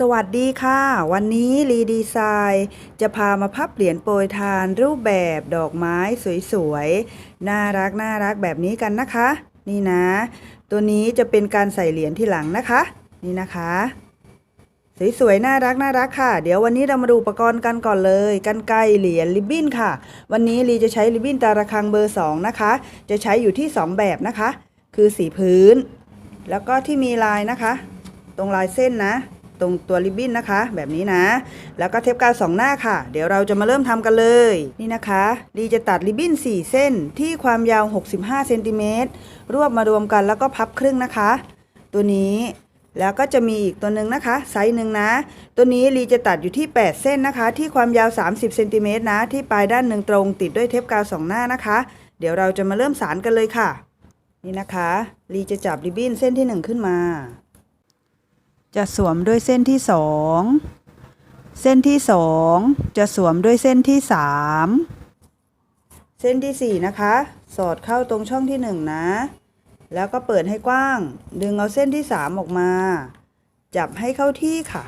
สวัสดีค่ะ วันนี้รีดีไซน์จะพามาพับเหรียญโปรยทานรูปแบบดอกไม้สวยๆ น่ารักน่ารักแบบนี้กันนะคะ นี่นะ ตัวนี้จะเป็นการใส่เหรียญที่หลังนะคะ นี่นะคะ สวยๆ น่ารักน่ารักค่ะ เดี๋ยววันนี้เรามาดูอุปกรณ์กันก่อนเลยกันไกเหรียญริบบิ้นค่ะ วันนี้รีจะใช้ริบบิ้นตาระคังเบอร์ 2 นะคะ จะใช้อยู่ที่ 2 แบบนะคะ คือสีพื้น แล้วก็ที่มีลายนะคะ ตรงลายเส้นนะ ตรงตัวริบบิ้นนะคะ แบบนี้นะ แล้วก็เทปกาวสองหน้าค่ะ เดี๋ยวเราจะมาเริ่มทำกันเลย นี่นะคะ ดีจะตัดริบบิ้น 4 เส้นที่ความยาว 65เซนติเมตรรวบมารวมกันแล้วก็พับครึ่งนะคะ ตัวนี้แล้วก็จะมีอีกตัวหนึ่งนะคะ ไซส์หนึ่งนะ ตัวนี้ลีจะตัดอยู่ที่ 8 เส้นนะคะ ที่ความยาว 30เซนติเมตรนะ ที่ปลายด้านหนึ่งตรงติดด้วยเทปกาวสองหน้านะคะ เดี๋ยวเราจะมาเริ่มสารกันเลยค่ะ นี่นะคะลีจะจับริบบิ้นเส้นที่ 1 ขึ้นมา จะสวมด้วยเส้นที่2เส้นที่2จะสวมด้วยเส้นที่3เส้นที่4นะคะ สอดเข้าตรงช่องที่1นะ แล้วก็เปิดให้กว้าง ดึงเอาเส้นที่3ออกมา จับให้เข้าที่ค่ะ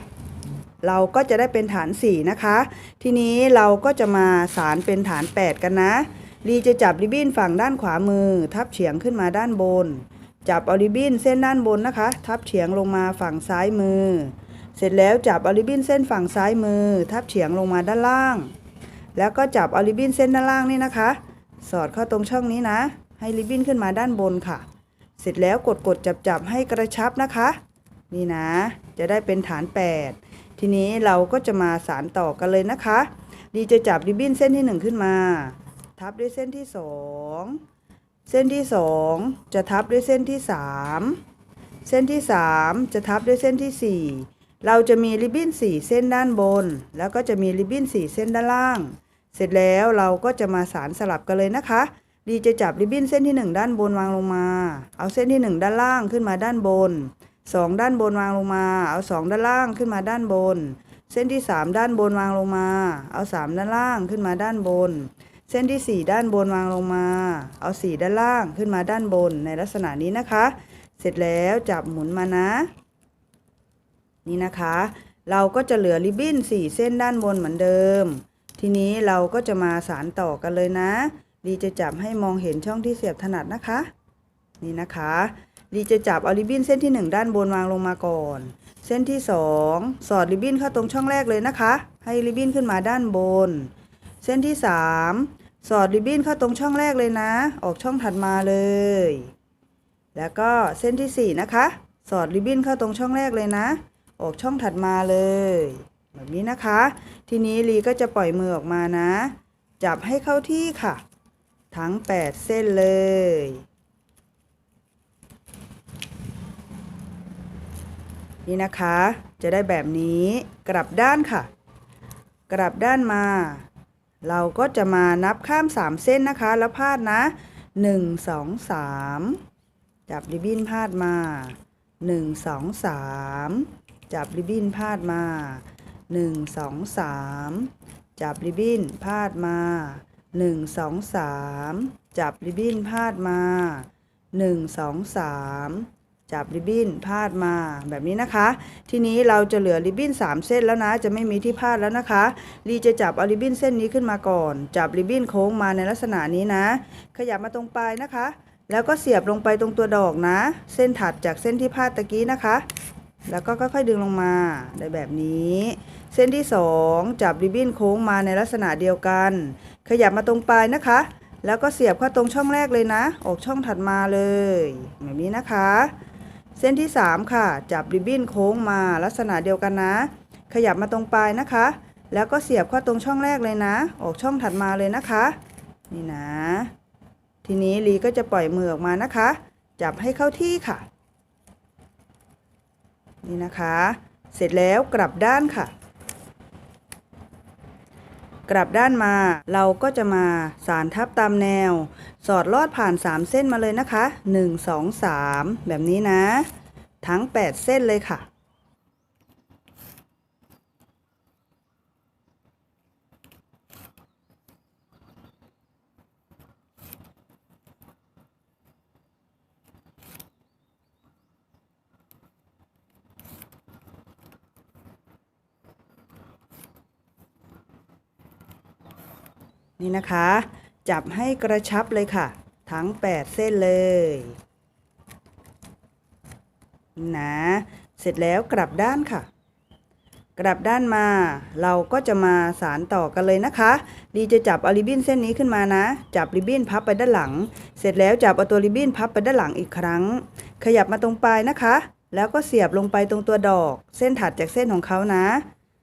เราก็จะได้เป็นฐาน4นะคะ ทีนี้เราก็จะมาสารเป็นฐาน8กันนะลีจะจับริบบิ้นฝั่งด้านขวามือ ทับเฉียงขึ้นมาด้านบน จับอาริบินเส้นด้านบนนะคะ ทับเฉียงลงมาฝั่งซ้ายมือ เสร็จแล้วจับอาริบินเส้นฝั่งซ้ายมือ ทับเฉียงลงมาด้านล่าง แล้วก็จับอาริบินเส้นด้านล่างนี่นะคะ สอดเข้าตรงช่องนี้นะ ให้ริบบิ้นขึ้นมาด้านบนค่ะ เสร็จแล้วกดกดจับจับให้กระชับนะคะ นี่นะ จะได้เป็นฐาน 8 ทีนี้เราก็จะมาสารต่อกันเลยนะคะ ดีจะจับริบบิ้นเส้นที่ 1 ขึ้นมา ทับด้วยเส้นที่ 2 เส้นที่ 2 จะทับด้วยเส้นที่ 3 เส้นที่ 3 จะทับด้วยเส้นที่ 4 เราจะมีริบบิ้น 4 เส้นด้านบน แล้วก็จะมีริบบิ้น 4 เส้นด้านล่าง เสร็จแล้วเราก็จะมาสารสลับกันเลยนะคะ ดีจะจับริบบิ้นเส้นที่ 1 ด้านบนวางลงมา เอาเส้นที่ 1 ด้านล่างขึ้นมาด้านบน 2 ด้านบนวางลงมา เอา 2 ด้านล่างขึ้นมาด้านบน เส้นที่ 3 ด้านบนวางลงมา เอา 3 ด้านล่างขึ้นมาด้านบน เส้นที่ 4 ด้านบนวางลงมา เอา4ด้านล่างขึ้นมาด้านบนในลักษณะนี้นะคะ เสร็จแล้วจับหมุนมานะ นี่นะคะ เราก็จะเหลือริบบิ้น4 เส้นด้านบนเหมือนเดิม ทีนี้เราก็จะมาสารต่อกันเลยนะ ดีจะจับให้มองเห็นช่องที่เสียบถนัดนะคะ นี่นะคะดีจะจับเอาริบบิ้นเส้นที่ 1 ด้านบนวางลงมาก่อน เส้นที่ 2 สอดริบบิ้นเข้าตรงช่องแรกเลยนะคะ ให้ริบบิ้นขึ้นมาด้านบน เส้นที่ 3 สอดริบบิ้นเข้าตรงช่องแรกเลยนะ ออกช่องถัดมาเลย แล้วก็เส้นที่ 4 นะคะ สอดริบบิ้นเข้าตรงช่องแรกเลยนะ ออกช่องถัดมาเลย แบบนี้นะคะ ทีนี้ลีก็จะปล่อยมือออกมานะ จับให้เข้าที่ค่ะ ทั้ง 8 เส้นเลย นี่นะคะ จะได้แบบนี้ กลับด้านค่ะ กลับด้านมา เราก็จะมานับข้าม 3 เส้นนะคะ แล้วพาดนะ 1 2 3 จับริบบิ้นพาดมา 1 2 3 จับริบบิ้นพาดมา 1 2 3 จับริบบิ้นพาดมา 1 2 3 จับริบบิ้นพาดมา 1 2 3 จับริบบิ้นพาดมาแบบนี้นะคะ ทีนี้เราจะเหลือริบบิ้น3 เส้นแล้วนะ จะไม่มีที่พาดแล้วนะคะลีจะจับเอาริบบิ้นเส้นนี้ขึ้นมาก่อน จับริบบิ้นโค้งมาในลักษณะนี้นะ ขยับมาตรงปลายนะคะ แล้วก็เสียบลงไปตรงตัวดอกนะ เส้นถัดจากเส้นที่พาดตะกี้นะคะ แล้วก็ค่อยๆดึงลงมาได้แบบนี้ เส้นที่ 2 จับริบบิ้นโค้งมาในลักษณะเดียวกัน ขยับมาตรงปลายนะคะแล้วก็เสียบเข้าตรงช่องแรกเลยนะ ออกช่องถัดมาเลย แบบนี้นะคะ เส้นที่ 3 ค่ะ จับริบบิ้นโค้งมาลักษณะเดียวกันนะ ขยับมาตรงปลายนะคะ แล้วก็เสียบเข้าตรงช่องแรกเลยนะ ออกช่องถัดมาเลยนะคะ นี่นะ ทีนี้ลีก็จะปล่อยมือออกมานะคะ จับให้เข้าที่ค่ะ นี่นะคะ เสร็จแล้วกลับด้านค่ะ กลับด้านมา เราก็จะมาสารทับตามแนว สอดลอดผ่าน 3 เส้นมาเลยนะคะ 1 2 3 แบบนี้นะ ทั้ง 8 เส้นเลยค่ะ นี่นะคะ จับให้กระชับเลยค่ะ ทั้ง 8 เส้นเลยนะเสร็จแล้วกลับด้านค่ะ กลับด้านมา เราก็จะมาสารต่อกันเลยนะคะ ดีจะจับเอาริบบิ้นเส้นนี้ขึ้นมานะ จับริบบิ้นพับไปด้านหลัง เสร็จแล้วจับเอาตัวริบบิ้นพับไปด้านหลังอีกครั้ง ขยับมาตรงปลายนะคะ แล้วก็เสียบลงไปตรงตัวดอก เส้นถัดจากเส้นของเขานะ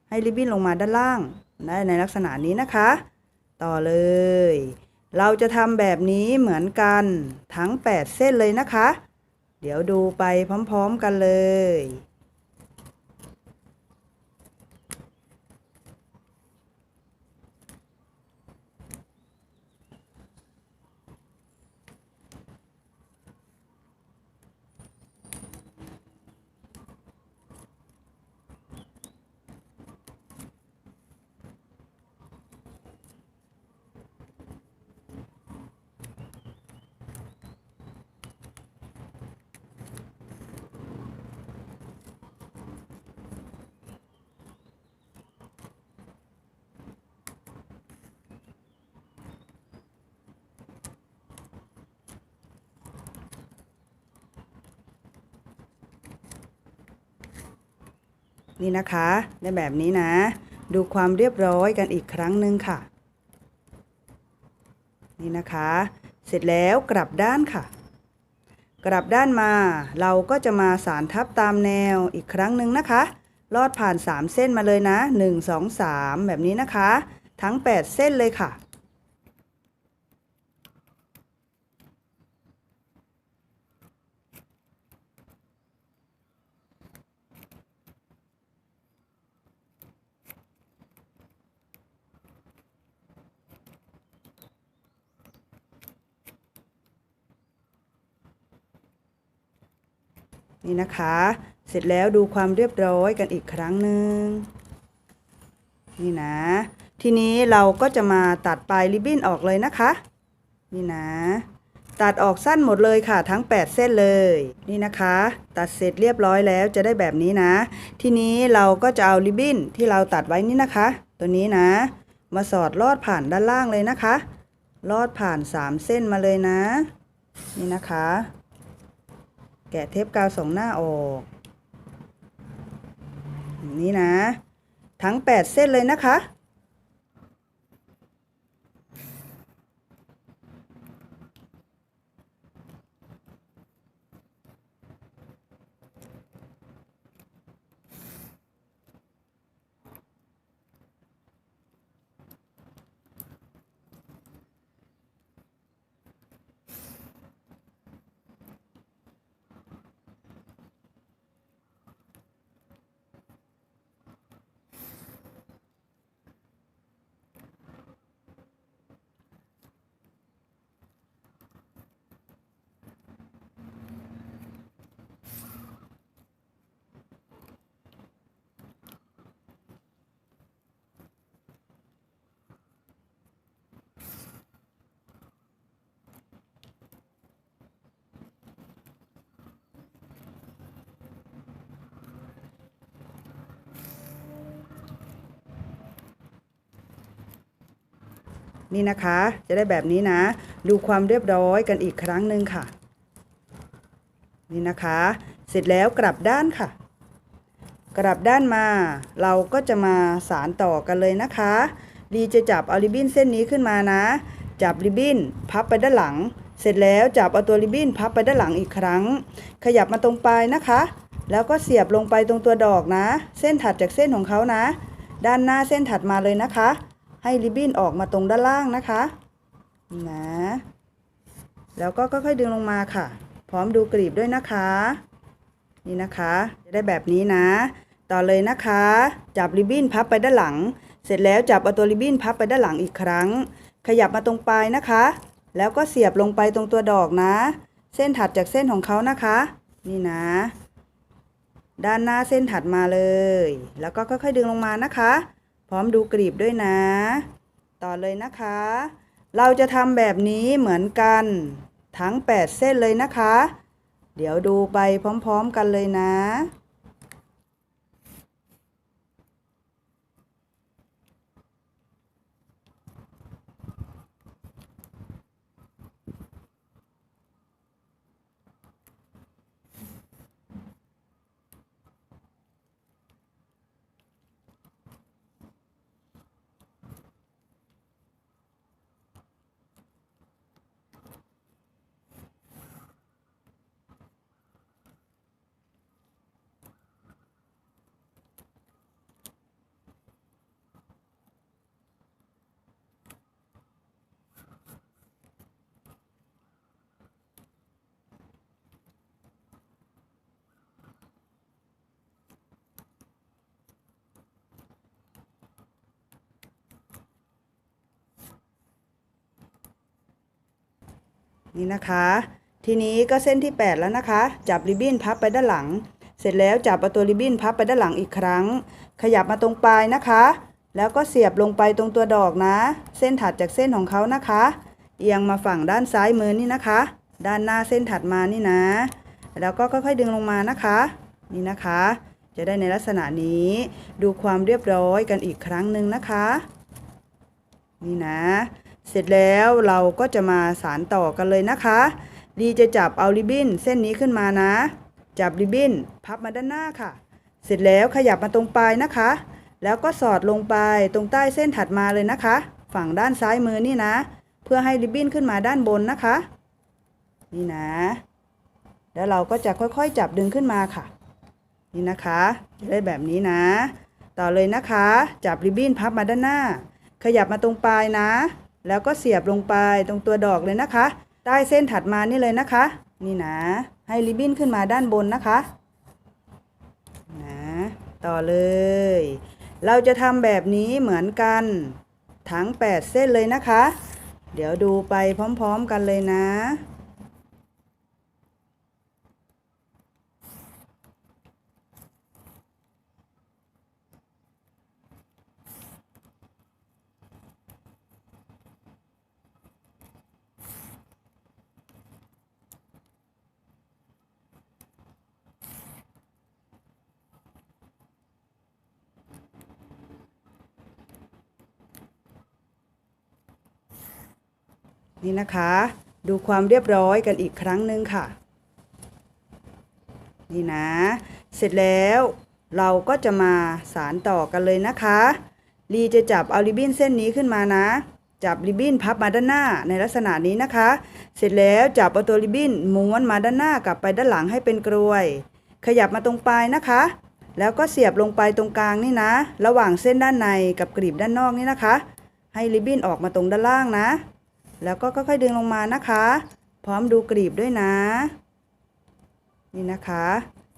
ให้ริบบิ้นลงมาด้านล่างได้ในลักษณะนี้นะคะ ต่อเลย เราจะทำแบบนี้เหมือนกันทั้ง 8 เส้นเลยนะคะ เดี๋ยวดูไปพร้อม ๆ กันเลย นี่นะคะ ได้แบบนี้นะ ดูความเรียบร้อยกันอีกครั้งหนึ่งค่ะ นี่นะคะ เสร็จแล้วกลับด้านค่ะ กลับด้านมา เราก็จะมาสารทับตามแนวอีกครั้งหนึ่งนะคะ ลอดผ่าน 3 เส้นมาเลยนะ 1 2 3 แบบนี้นะคะ ทั้ง 8 เส้นเลยค่ะ นี่นะคะ เสร็จแล้วดูความเรียบร้อยกันอีกครั้งหนึ่งนี่นะ ทีนี้เราก็จะมาตัดปลายริบบิ้นออกเลยนะคะ นี่นะ ตัดออกสั้นหมดเลยค่ะทั้ง 8 เส้นเลย นี่นะคะ ตัดเสร็จเรียบร้อยแล้วจะได้แบบนี้นะ ทีนี้เราก็จะเอาริบบิ้นที่เราตัดไว้นี่นะคะ ตัวนี้นะ มาสอดลอดผ่านด้านล่างเลยนะคะ ลอดผ่าน 3 เส้นมาเลยนะ นี่นะคะ กะเทปกาวสองหน้าออกอย่างนี้นะ ทั้ง 8 เส้นเลยนะคะ นี่นะคะ จะได้แบบนี้นะ ดูความเรียบร้อยกันอีกครั้งหนึ่งค่ะ นี่นะคะ เสร็จแล้วกลับด้านค่ะ กลับด้านมา เราก็จะมาสารต่อกันเลยนะคะดีจะจับเอาริบบิ้นเส้นนี้ขึ้นมานะ จับริบบิ้นพับไปด้านหลัง เสร็จแล้วจับเอาตัวริบบิ้นพับไปด้านหลังอีกครั้ง ขยับมาตรงปลายนะคะ แล้วก็เสียบลงไปตรงตัวดอกนะ เส้นถัดจากเส้นของเขานะ ด้านหน้าเส้นถัดมาเลยนะคะ ให้ริบบิ้นออกมาตรงด้านล่างนะคะนะแล้วก็ค่อยๆดึงลงมาค่ะ พร้อมดูกลีบด้วยนะคะ นี่นะคะ จะได้แบบนี้นะ ต่อเลยนะคะ จับริบบิ้นพับไปด้านหลัง เสร็จแล้วจับเอาตัวริบบิ้นพับไปด้านหลังอีกครั้ง ขยับมาตรงปลายนะคะ แล้วก็เสียบลงไปตรงตัวดอกนะ เส้นถัดจากเส้นของเขานะคะ นี่นะ ด้านหน้าเส้นถัดมาเลย แล้วก็ค่อยๆดึงลงมานะคะ พร้อมดูกลีบด้วยนะ ต่อเลยนะคะ เราจะทำแบบนี้เหมือนกัน ทั้ง 8 เส้นเลยนะคะ เดี๋ยวดูไปพร้อมๆกันเลยนะ นี่นะคะ ทีนี้ก็เส้นที่ 8 แล้วนะคะ จับริบบิ้นพับไปด้านหลัง เสร็จแล้วจับเอาตัวริบบิ้นพับไปด้านหลังอีกครั้ง ขยับมาตรงปลายนะคะ แล้วก็เสียบลงไปตรงตัวดอกนะ เส้นถัดจากเส้นของเขานะคะ เอียงมาฝั่งด้านซ้ายมือนี่นะคะ ด้านหน้าเส้นถัดมานี่นะ แล้วก็ค่อยๆดึงลงมานะคะ นี่นะคะ จะได้ในลักษณะนี้ ดูความเรียบร้อยกันอีกครั้งหนึ่งนะคะ นี่นะ เสร็จแล้วเราก็จะมาสารต่อกันเลยนะคะ ดีจะจับเอาริบบิ้นเส้นนี้ขึ้นมานะ จับริบบิ้นพับมาด้านหน้าค่ะ เสร็จแล้วขยับมาตรงปลายนะคะ แล้วก็สอดลงไปตรงใต้เส้นถัดมาเลยนะคะ ฝั่งด้านซ้ายมือนี่นะ เพื่อให้ริบบิ้นขึ้นมาด้านบนนะคะ นี่นะ แล้วเราก็จะค่อยๆ จับดึงขึ้นมาค่ะ นี่นะคะจะได้แบบนี้นะ ต่อเลยนะคะ จับริบบิ้นพับมาด้านหน้า ขยับมาตรงปลายนะ แล้วก็เสียบลงไปตรงตัวดอกเลยนะคะ ใต้เส้นถัดมานี่เลยนะคะ นี่นะ ให้ริบบิ้นขึ้นมาด้านบนนะคะนะต่อเลย เราจะทำแบบนี้เหมือนกันทั้ง 8 เส้นเลยนะคะ เดี๋ยวดูไปพร้อมๆกันเลยนะ นี่นะคะ ดูความเรียบร้อยกันอีกครั้งหนึ่งค่ะ นี่นะ เสร็จแล้วเราก็จะมาสารต่อกันเลยนะคะลีจะจับเอาริบบิ้นเส้นนี้ขึ้นมานะ จับริบบิ้นพับมาด้านหน้าในลักษณะนี้นะคะ เสร็จแล้วจับเอาตัวริบบิ้นม้วนมาด้านหน้ากลับไปด้านหลังให้เป็นกรวย ขยับมาตรงปลายนะคะ แล้วก็เสียบลงไปตรงกลางนี่นะ ระหว่างเส้นด้านในกับกรีบด้านนอกนี่นะคะ ให้ริบบิ้นออกมาตรงด้านล่างนะ แล้วก็ค่อยๆดึงลงมานะคะ พร้อมดูกรีบด้วยนะ นี่นะคะ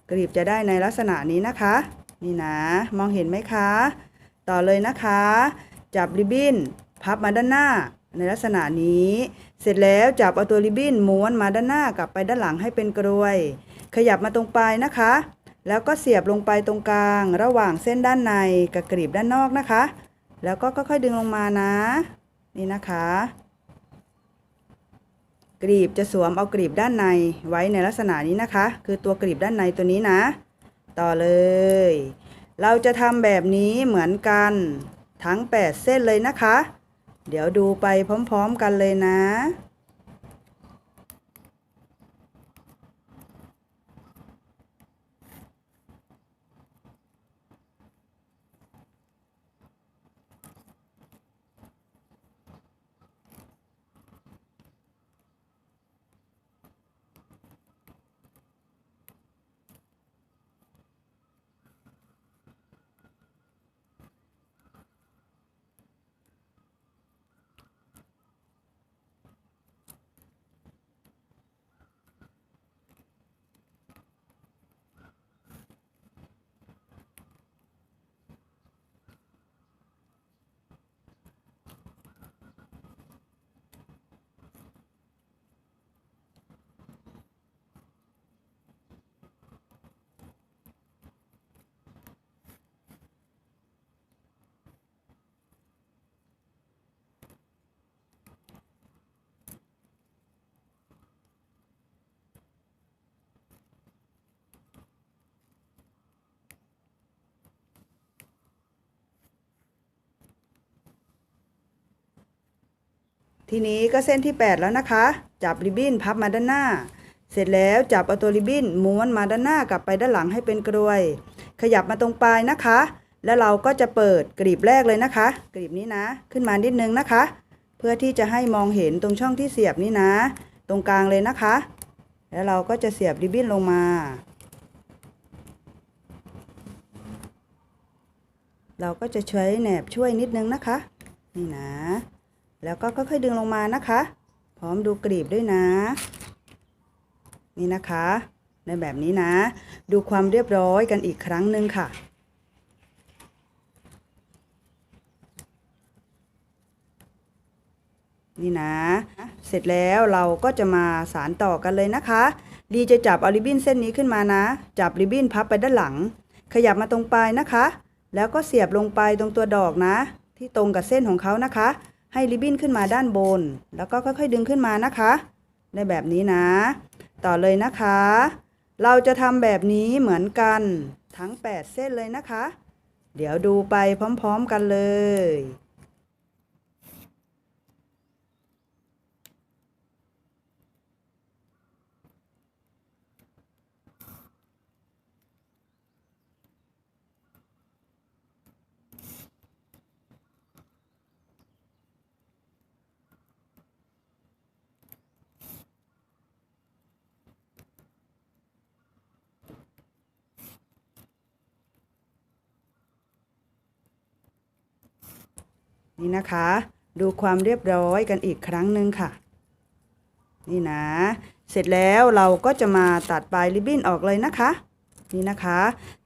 กรีบจะได้ในลักษณะนี้นะคะ นี่นะ มองเห็นไหมคะ ต่อเลยนะคะ จับริบบิ้นพับมาด้านหน้าในลักษณะนี้ เสร็จแล้วจับเอาตัวริบบิ้นม้วนมาด้านหน้ากลับไปด้านหลังให้เป็นกรวย ขยับมาตรงปลายนะคะ แล้วก็เสียบลงไปตรงกลาง ระหว่างเส้นด้านในกับกรีบด้านนอกนะคะ แล้วก็ค่อยๆดึงลงมานะ นี่นะคะ กรีบจะสวมเอากรีบด้านในไว้ในลักษณะนี้นะคะ คือตัวกรีบด้านในตัวนี้นะ ต่อเลย เราจะทำแบบนี้เหมือนกันทั้ง 8 เส้นเลยนะคะ เดี๋ยวดูไปพร้อม ๆ กันเลยนะ ทีนี้ก็เส้นที่ 8 แล้วนะคะ จับริบบิ้นพับมาด้านหน้า เสร็จแล้วจับเอาตัวริบบิ้นม้วนมาด้านหน้ากลับไปด้านหลังให้เป็นกรวย ขยับมาตรงปลายนะคะ แล้วเราก็จะเปิดกรีบแรกเลยนะคะ กรีบนี้นะ ขึ้นมานิดนึงนะคะ เพื่อที่จะให้มองเห็นตรงช่องที่เสียบนี่นะ ตรงกลางเลยนะคะ แล้วเราก็จะเสียบริบบิ้นลงมา เราก็จะใช้แหนบช่วยนิดนึงนะคะ นี่นะ แล้วก็ค่อยๆดึงลงมานะคะ พร้อมดูกรีบด้วยนะ นี่นะคะ ในแบบนี้นะ ดูความเรียบร้อยกันอีกครั้งหนึ่งค่ะ นี่นะ เสร็จแล้วเราก็จะมาสารต่อกันเลยนะคะลีจะจับเอาริบบิ้นเส้นนี้ขึ้นมานะ จับริบบิ้นพับไปด้านหลัง ขยับมาตรงปลายนะคะ แล้วก็เสียบลงไปตรงตัวดอกนะ ที่ตรงกับเส้นของเขานะคะ ให้ริบบิ้นขึ้นมาด้านบน แล้วก็ค่อยๆดึงขึ้นมานะคะ ได้แบบนี้นะ ต่อเลยนะคะ เราจะทำแบบนี้เหมือนกันทั้ง 8 เส้นเลยนะคะ เดี๋ยวดูไปพร้อมๆกันเลย นี่นะคะ ดูความเรียบร้อยกันอีกครั้งหนึ่งค่ะ นี่นะ เสร็จแล้วเราก็จะมาตัดปลายริบบิ้นออกเลยนะคะ นี่นะคะ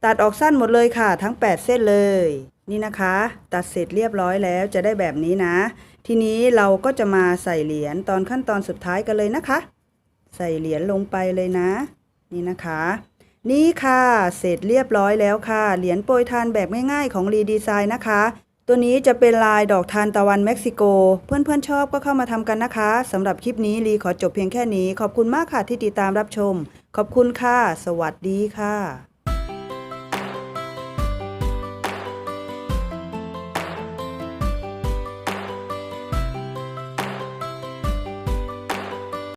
ตัดออกสั้นหมดเลยค่ะ ทั้ง 8 เส้นเลย นี่นะคะ ตัดเสร็จเรียบร้อยแล้วจะได้แบบนี้นะ ทีนี้เราก็จะมาใส่เหรียญตอนขั้นตอนสุดท้ายกันเลยนะคะ ใส่เหรียญลงไปเลยนะ นี่นะคะนี่ค่ะ เสร็จเรียบร้อยแล้วค่ะ เหรียญโปรยทานแบบง่ายๆของรีดีไซน์นะคะ ตัวนี้จะเป็นลายดอกทานตะวันเม็กซิโก เพื่อนๆชอบก็เข้ามาทำกันนะคะสำหรับคลิปนี้ลีขอจบเพียงแค่นี้ ขอบคุณมากค่ะที่ติดตามรับชม ขอบคุณค่ะ สวัสดีค่ะ